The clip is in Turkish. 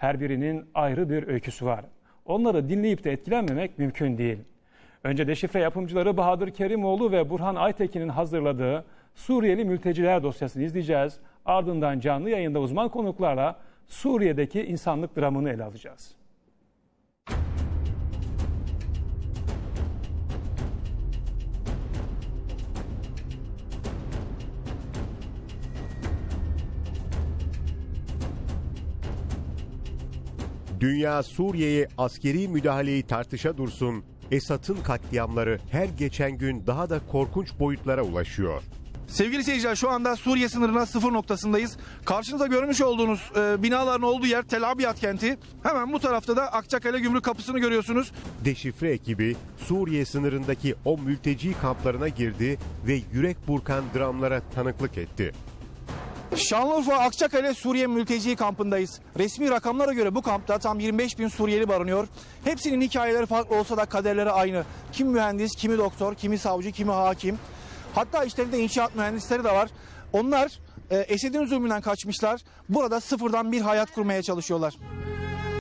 Her birinin ayrı bir öyküsü var. Onları dinleyip de etkilenmemek mümkün değil. Önce deşifre yapımcıları Bahadır Kerimoğlu ve Burhan Aytekin'in hazırladığı Suriyeli mülteciler dosyasını izleyeceğiz. Ardından canlı yayında uzman konuklarla Suriye'deki insanlık dramını ele alacağız. Dünya Suriye'ye askeri müdahaleyi tartışa dursun. Esad'ın katliamları her geçen gün daha da korkunç boyutlara ulaşıyor. Sevgili seyirciler şu anda Suriye sınırına sıfır noktasındayız. Karşınızda görmüş olduğunuz e, binaların olduğu yer Tel Abyad kenti. Hemen bu tarafta da Akçakale Gümrük Kapısı'nı görüyorsunuz. Deşifre ekibi Suriye sınırındaki o mülteci kamplarına girdi ve yürek burkan dramlara tanıklık etti. Şanlıurfa Akçakale Suriye mülteci kampındayız. Resmi rakamlara göre bu kampta tam 25 bin Suriyeli barınıyor. Hepsinin hikayeleri farklı olsa da kaderleri aynı. Kim mühendis, kimi doktor, kimi savcı, kimi hakim. Hatta işlerinde inşaat mühendisleri de var. Onlar e, Esed'in zulmünden kaçmışlar. Burada sıfırdan bir hayat kurmaya çalışıyorlar.